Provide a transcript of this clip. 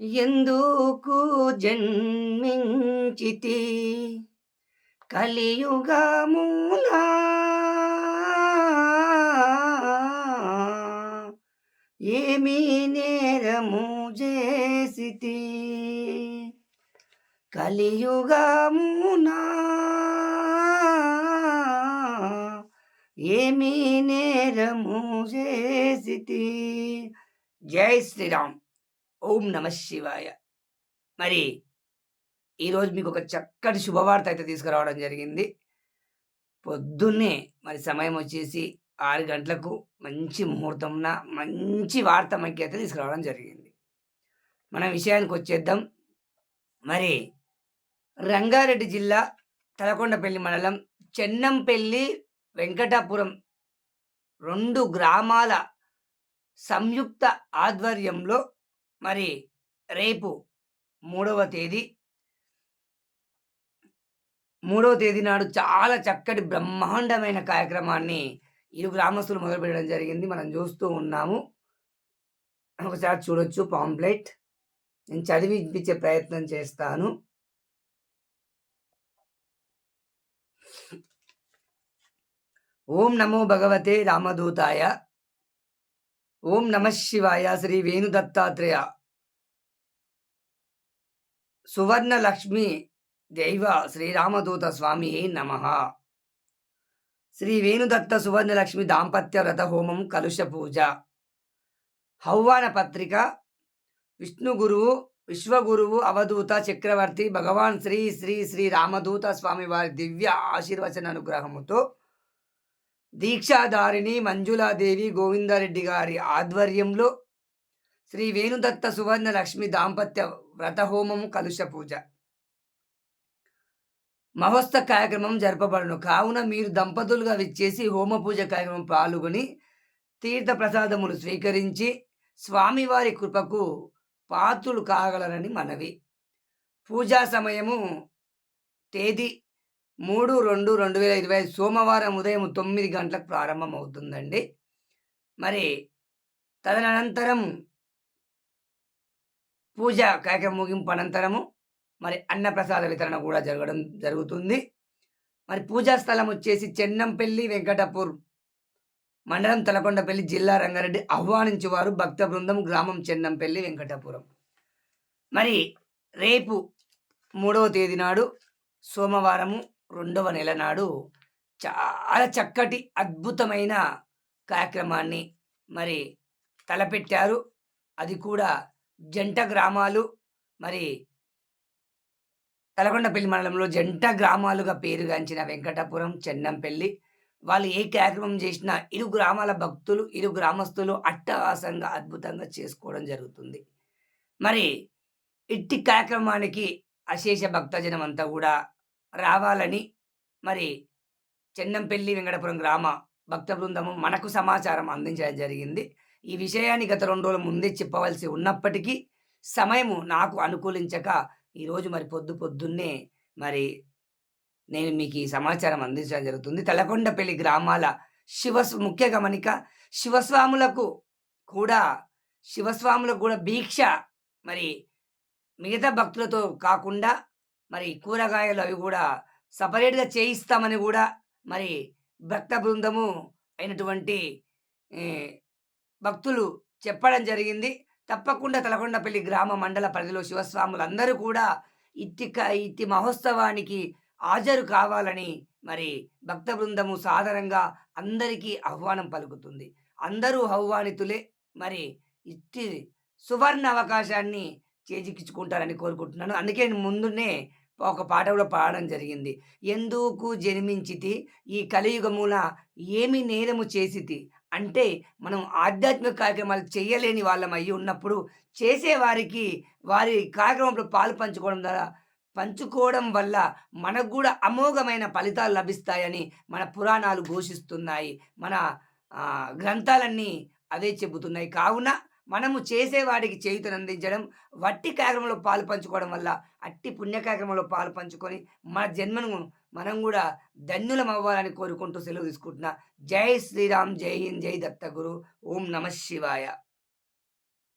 ఎందుకు జన్మించితి? కలియుగమునా? ఏమీ నేరము చేసితి? కలియుగమునా? ఏమీ నేరము చేసితి? జై శ్రీరామ్. ఓం నమ శివాయ. మరి ఈరోజు మీకు ఒక చక్కటి శుభవార్త అయితే తీసుకురావడం జరిగింది. పొద్దున్నే మరి సమయం వచ్చేసి ఆరు గంటలకు మంచి ముహూర్తంన మంచి వార్త మనకి అయితే తీసుకురావడం జరిగింది. మన విషయానికి వచ్చేద్దాం. మరి రంగారెడ్డి జిల్లా తలకొండపల్లి మండలం చెన్నంపల్లి వెంకటాపురం రెండు గ్రామాల సంయుక్త ఆధ్వర్యంలో మరి రేపు మూడవ తేదీ. మూడవ తేదీ నాడు చాలా చక్కటి బ్రహ్మాండమైన కార్యక్రమాన్ని ఇరు గ్రామస్తులు మొదలుపెట్టడం జరిగింది. మనం చూస్తూ ఉన్నాము. ఒకసారి చూడొచ్చు పాంప్లెట్. నేను చదివి ఇప్పించే ప్రయత్నం చేస్తాను. ఓం నమో భగవతే రామదూతాయ. ఓం నమ శివాయ శ్రీ వేణుదత్తాత్రేయ. సువర్ణ లక్ష్మి దైవ శ్రీరామదూత స్వామి నమ. శ్రీ వేణుదత్త సువర్ణలక్ష్మి దాంపత్య వ్రత హోమం కలుష పూజ. హౌవాన పత్రిక విష్ణు గురువు విశ్వగురువు అవధూత చక్రవర్తి భగవాన్ శ్రీ శ్రీ శ్రీ రామదూత స్వామి వారి దివ్య ఆశీర్వచన అనుగ్రహముతో దీక్షాధారిణి మంజులాదేవి గోవిందారెడ్డి గారి ఆధ్వర్యంలో శ్రీ వేణుదత్త సువర్ణ లక్ష్మి దాంపత్య వ్రతహోమం కలుష పూజ. మహోత్సవ కార్యక్రమం జరపబడను. కావున మీరు దంపతులుగా విచ్చేసి హోమ పూజ కార్యక్రమం పాల్గొని తీర్థ ప్రసాదములు స్వీకరించి స్వామివారి కృపకు పాత్రులు కాగలరని మనవి. పూజా సమయము తేదీ మూడు రెండు రెండు వేల ఇరవై ఐదు సోమవారం ఉదయం తొమ్మిది గంటలకు ప్రారంభమవుతుందండి. మరి తదనంతరం పూజ కార్యక్రమం ముగింపు అనంతరము మరి అన్నప్రసాద వితరణ కూడా జరగడం జరుగుతుంది. మరి పూజా స్థలం వచ్చేసి చెన్నంపల్లి వెంకటపూర్ మండలం తలకొండపల్లి జిల్లా రంగారెడ్డి ఆహ్వానించేవారు భక్త బృందం గ్రామం చెన్నంపల్లి వెంకటపురం. మరి రేపు మూడవ తేదీ నాడు సోమవారము రెండవ నెల నాడు చాలా చక్కటి అద్భుతమైన కార్యక్రమాన్ని మరి తలపెట్టారు. అది కూడా జంట గ్రామాలు మరి తలకొండపల్లి మండలంలో జంట గ్రామాలుగా పేరుగాంచిన వెంకటపురం చెన్నంపల్లి వాళ్ళు ఏ కార్యక్రమం చేసినా ఇరు గ్రామాల భక్తులు ఇరు గ్రామస్తులు అట్టహాసంగా అద్భుతంగా చేసుకోవడం జరుగుతుంది. మరి ఇట్టి కార్యక్రమానికి అశేష భక్తజనం అంతా కూడా రావాలని మరి చెన్నంపల్లి వెంకటపురం గ్రామ భక్త బృందము మనకు సమాచారం అందించడం జరిగింది. ఈ విషయాన్ని గత రెండు రోజుల ముందే చెప్పవలసి ఉన్నప్పటికీ సమయము నాకు అనుకూలించక ఈరోజు మరి పొద్దు పొద్దున్నే మరి నేను మీకు ఈ సమాచారం అందించడం జరుగుతుంది. తలకొండపల్లి గ్రామాల శివ ముఖ్య గమనిక శివస్వాములకు కూడా శివస్వాములకు కూడా భీక్ష మరి మిగతా భక్తులతో కాకుండా మరి కూరగాయలు అవి కూడా సపరేట్గా చేయిస్తామని కూడా మరి భక్త బృందము అయినటువంటి భక్తులు చెప్పడం జరిగింది. తప్పకుండా తలకొండపల్లి గ్రామ మండల పరిధిలో శివస్వాములు అందరూ కూడా ఇట్టి ఇట్టి మహోత్సవానికి హాజరు కావాలని మరి భక్త బృందము సాధారణంగా అందరికీ ఆహ్వానం పలుకుతుంది. అందరూ ఆహ్వానితులే మరి ఇట్టి సువర్ణ అవకాశాన్ని చేజిక్కించుకుంటారని కోరుకుంటున్నాను. అందుకే ముందునే ఒక పాట కూడా పాడడం జరిగింది. ఎందుకు జన్మించితి? ఈ కలియుగముల ఏమి నేరము చేసితి? అంటే మనం ఆధ్యాత్మిక కార్యక్రమాలు చేయలేని వాళ్ళం అయ్యి ఉన్నప్పుడు చేసేవారికి వారి కార్యక్రమంలో పాలు పంచుకోవడం ద్వారా పంచుకోవడం వల్ల మనకు కూడా అమోఘమైన ఫలితాలు లభిస్తాయని మన పురాణాలు ఘోషిస్తున్నాయి. మన గ్రంథాలన్నీ అవే చెబుతున్నాయి. కావున మనము చేసేవాడికి చేయుతను అందించడం వట్టి కార్యక్రమంలో పాలు పంచుకోవడం వల్ల అట్టి పుణ్య కార్యక్రమంలో పాలు పంచుకొని మన జన్మను మనం కూడా ధన్యులం అవ్వాలని కోరుకుంటూ సెలవు తీసుకుంటున్నా. జై శ్రీరామ్ జై హింద్ జై దత్త గురు ఓం నమ శివాయ.